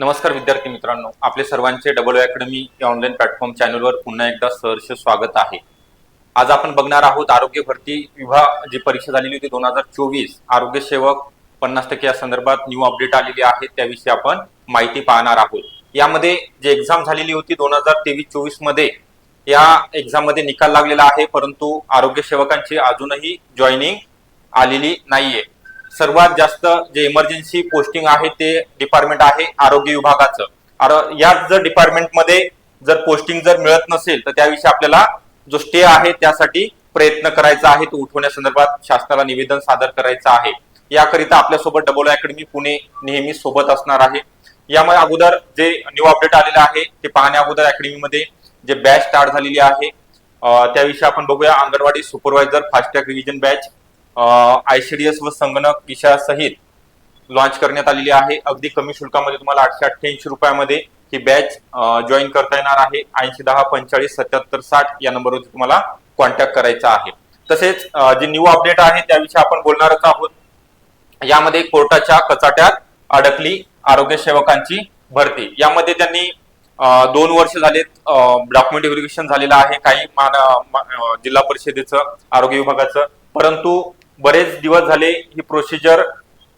नमस्कार विद्यार्थी मित्रांनो. आपले सर्वांचे डबल अकॅडमी या ऑनलाईन प्लॅटफॉर्म चॅनलवर पुन्हा एकदा सहर्ष स्वागत आहे. आज आपण बघणार आहोत आरोग्य भरती विभाग जी परीक्षा झालेली होती दोन हजार चोवीस. आरोग्य सेवक पन्नास टक्के या संदर्भात न्यू अपडेट आलेली आहे. त्याविषयी आपण माहिती पाहणार आहोत. यामध्ये जे एक्झाम झालेली होती दोन हजार तेवीस चोवीसमध्ये या एक्झाममध्ये निकाल लागलेला आहे परंतु आरोग्य सेवकांची अजूनही जॉईनिंग आलेली नाहीये. सर्वात जास्त जे इमर्जन्सी पोस्टिंग आहे ते डिपार्टमेंट आहे आरोग्य विभागाचं. आरो- याच जर डिपार्टमेंटमध्ये जर पोस्टिंग जर मिळत नसेल तर त्याविषयी आपल्याला जो स्टे आहे त्यासाठी प्रयत्न करायचा आहे. तो उठवण्यासंदर्भात शासनाला निवेदन सादर करायचं आहे. याकरिता आपल्यासोबत डबल अकॅडमी पुणे नेहमी सोबत असणार आहे. यामध्ये अगोदर जे न्यू अपडेट आलेलं आहे ते पाहण्या अगोदर अकॅडमीमध्ये जे बॅच स्टार्ट झालेली आहे त्याविषयी आपण बघूया. Anganwadi supervisor fast track revision batch ICDS व संगणक विषयासहित लॉन्च करण्यात आलेली आहे. अगदी कमी शुल्कामध्ये तुम्हाला आठशे अठ्ठ्याऐंशी रुपयामध्ये ही बॅच जॉईन करता येणार आहे. ऐंशी दहा पंचेचाळीस सत्याहत्तर साठ या नंबरवर तुम्हाला कॉन्टॅक्ट करायचा आहे. तसेच जे न्यू अपडेट आहे त्याविषयी आपण बोलणारच आहोत. यामध्ये कोर्टाच्या कचाट्यात अडकली आरोग्य सेवकांची भरती. यामध्ये त्यांनी दोन वर्ष झालेत डॉक्युमेंट व्हेरिफिकेशन झालेलं आहे. काही मान जिल्हा परिषदेचं आरोग्य विभागाचं. परंतु बरेच दिवस झाले ही प्रोसिजर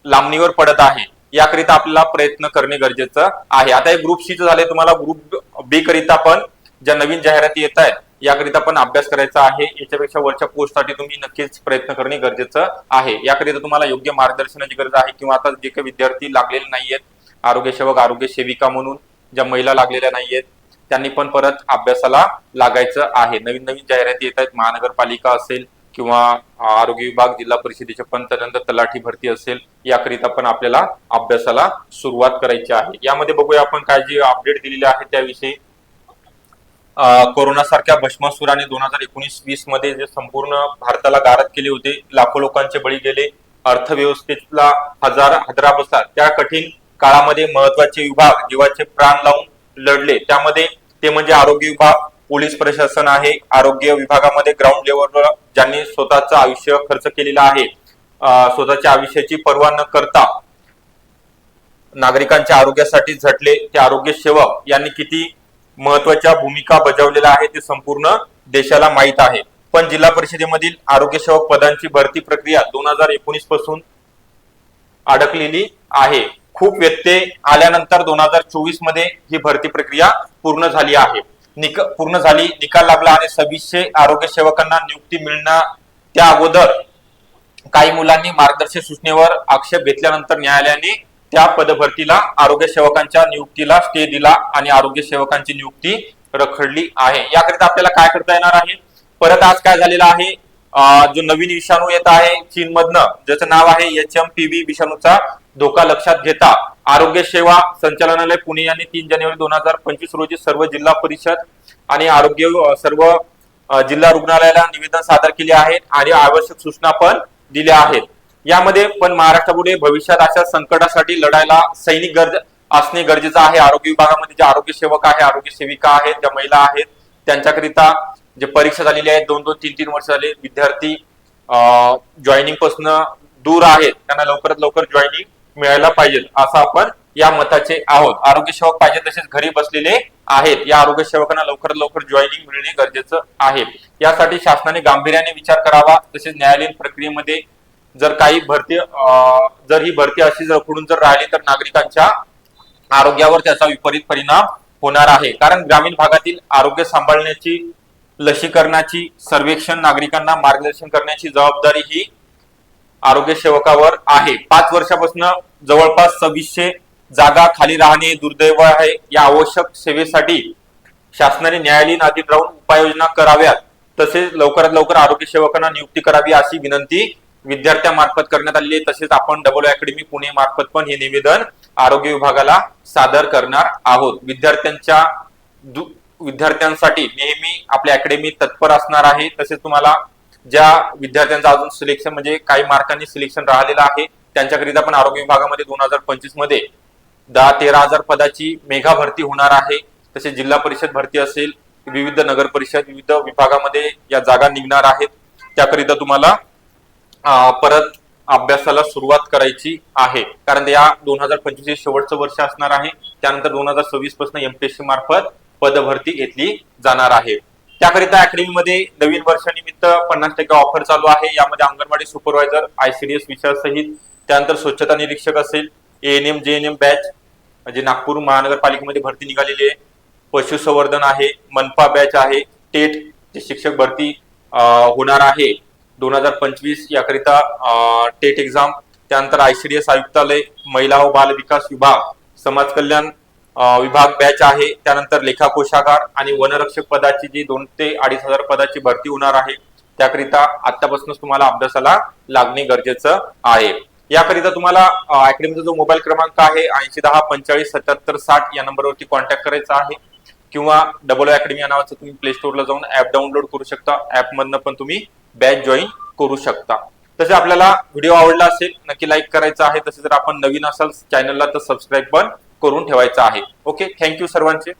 लांबणीवर पडत आहे. याकरिता आपल्याला प्रयत्न करणे गरजेचं आहे. आता हे ग्रुप सी झाले तुम्हाला ग्रुप बी करिता पण ज्या नवीन जाहिराती येत आहेत याकरिता पण अभ्यास करायचा आहे. याच्यापेक्षा वरच्या पोस्टसाठी तुम्ही नक्कीच प्रयत्न करणे गरजेचं आहे. याकरिता तुम्हाला योग्य मार्गदर्शनाची गरज आहे किंवा आता जे काही विद्यार्थी लागलेले नाहीयेत आरोग्य सेवक आरोग्य सेविका म्हणून ज्या महिला लागलेल्या नाहीयेत त्यांनी पण परत अभ्यासाला लागायचं आहे. नवीन नवीन जाहिराती येत आहेत. महानगरपालिका असेल किंवा आरोग्य विभाग जिल्हा परिषदेच्या पंतनंतर तलाठी भरती असेल याकरिता पण आपल्याला अभ्यासाला सुरुवात करायची आहे. यामध्ये बघूया आपण काय जे अपडेट दिलेले आहे त्याविषयी. कोरोनासारख्या कोरोना सारख्या भस्मासुराने दोन हजार एकोणीस वीसमध्ये जे संपूर्ण भारताला गारद केले होते लाखो लोकांचे बळी गेले अर्थव्यवस्थेला हजार हजरा बसला. त्या कठीण काळामध्ये महत्त्वाचे विभाग जीवाचे प्राण लावून लढले. त्यामध्ये ते म्हणजे आरोग्य विभाग पोलीस प्रशासन आहे आरोग्य विभागामध्ये ग्राउंड लेवलवर ज्यांनी स्वतःचं आयुष्य खर्च केलेलं आहे स्वतःच्या आयुष्याची पर्वा न करता नागरिकांच्या आरोग्यासाठी झटले ते आरोग्य सेवक यांनी किती महत्त्वाच्या भूमिका बजावलेल्या आहे ते संपूर्ण देशाला माहीत आहे. पण जिल्हा परिषदेमधील आरोग्य सेवक पदांची भरती प्रक्रिया दोन हजार एकोणीसपासून अडकलेली आहे. खूप व्यत्यय आल्यानंतर दोन हजार चोवीसमध्ये ही भरती प्रक्रिया पूर्ण झाली आहे. निक पूर्ण झाली निकाल लागला आणि सव्वीसशे आरोग्य सेवकांना नियुक्ती मिळणार त्या अगोदर काही मुलांनी मार्गदर्शक सूचनेवर आक्षेप घेतल्यानंतर न्यायालयाने त्या पदभरतीला आरोग्य सेवकांच्या नियुक्तीला स्टे दिला आणि आरोग्य सेवकांची नियुक्ती रखडली आहे. याकरिता आपल्याला काय करता येणार आहे? परत आज काय झालेलं आहे? जो नवीन विषाणू येत आहे चीन मधनं ज्याचं नाव आहे एच एम पी व्ही विषाणूचा धोका लक्षात घेता आरोग्य सेवा संचालनालय पुणे यांनी तीन जानेवारी दोन हजार पंचवीस रोजी सर्व जिल्हा परिषद आणि आरोग्य सर्व जिल्हा रुग्णालयाला निवेदन सादर केले आहे आणि आवश्यक सूचना पण दिल्या आहेत. यामध्ये पण महाराष्ट्रापुढे भविष्यात अशा संकटासाठी लढायला सैनिक गरज असणे गरजेचं आहे. आरोग्य विभागामध्ये जे आरोग्य सेवक आहे आरोग्य सेविका आहेत ज्या महिला आहेत त्यांच्याकरिता जे परीक्षा झालेली आहेत दोन दोन तीन तीन वर्ष झाले विद्यार्थी जॉईनिंगपासून दूर आहेत. त्यांना लवकरात लवकर जॉईनिंग मिळायला पाहिजे असं आपण या मताचे आहोत. आरोग्य सेवक पाहिजे तसेच घरी बसलेले आहेत. या आरोग्य सेवकांना लवकरात लवकर जॉईनिंग मिळणे गरजेचं आहे. यासाठी शासनाने गांभीर्याने विचार करावा. तसेच न्यायालयीन प्रक्रियेमध्ये जर काही भरती अं, जर ही भरती अशी जर पुढून जर राहिली तर नागरिकांच्या आरोग्यावर त्याचा विपरीत परिणाम होणार आहे. कारण ग्रामीण भागातील आरोग्य सांभाळण्याची लसीकरणाची सर्वेक्षण नागरिकांना मार्गदर्शन करण्याची जबाबदारी ही आरोग्य सेवकावर आहे. पाच वर्षापासून जवळपास सव्वीसशे जागा खाली राहणे दुर्दैव आहे. या आवश्यक सेवेसाठी शासनाने न्यायालयीन अधिक राहून उपाययोजना कराव्यात. तसेच लवकरात लवकर आरोग्य सेवकांना नियुक्ती करावी अशी विनंती विद्यार्थ्यांमार्फत करण्यात आलेली आहे. तसेच आपण डबल अकॅडमी पुणे मार्फत पण हे निवेदन आरोग्य विभागाला सादर करणार आहोत. विद्यार्थ्यांच्या विद्यार्थ्यांसाठी नेहमी आपल्या अकॅडमी तत्पर असणार आहे. तसेच तुम्हाला ज्या विद्यार्थ्यांचं अजून सिलेक्शन म्हणजे काही मार्कांनी सिलेक्शन राहिलेलं आहे त्यांच्याकरिता पण आरोग्य विभागामध्ये दोन हजार पंचवीसमध्ये दहा तेरा हजार पदाची मेघा भरती होणार आहे. तसेच जिल्हा परिषद भरती असेल विविध नगर परिषद विविध विभागामध्ये या जागा निघणार आहेत. त्याकरिता तुम्हाला परत अभ्यासाला सुरुवात करायची आहे. कारण या दोन हजार पंचवीस शेवटचं वर्ष असणार आहे. त्यानंतर दोन हजार सव्वीसपासून एमपीएससी मार्फत पदभरती घेतली जाणार आहे. त्याकरिता अकॅडमीमध्ये नवीन वर्षानिमित्त पन्नास टक्के ऑफर चालू आहे. यामध्ये अंगणवाडी सुपरवायझर आयसीडीएस विषयासहित त्यानंतर स्वच्छता निरीक्षक असेल एएनएम जेएनएम बॅच म्हणजे नागपूर महानगरपालिकेमध्ये भरती निघालेली आहे. पशुसंवर्धन आहे मनपा बॅच आहे टेट जे शिक्षक भरती होणार आहे. दोन हजार पंचवीस याकरिता टेट एक्झाम त्यानंतर आयसीडीएस आयुक्तालय महिला व बाल विकास विभाग समाज कल्याण विभाग बॅच आहे. त्यानंतर लेखा कोशागार आणि वनरक्षक पदाची जी दोन ते अडीच हजार पदाची भरती होणार आहे त्याकरिता आतापासूनच तुम्हाला अभ्यासाला लागणे गरजेचं आहे. याकरिता तुम्हाला अकॅडमीचा जो मोबाईल क्रमांक आहे ऐंशी दहा पंचेचाळीस सत्याहत्तर साठ या नंबरवरती कॉन्टॅक्ट करायचा आहे. किंवा डबल अकॅडमी या नावाचं तुम्ही प्ले स्टोअरला जाऊन ऍप डाउनलोड करू शकता. ऍप मधनं पण तुम्ही बॅच जॉईन करू शकता. तसे आपल्याला व्हिडिओ आवडला असेल नक्की लाईक करायचा आहे. तसे जर आपण नवीन असाल चॅनलला तर सबस्क्राईब पण करून ठेवायचं आहे. ओके थँक्यू सर्वांचे.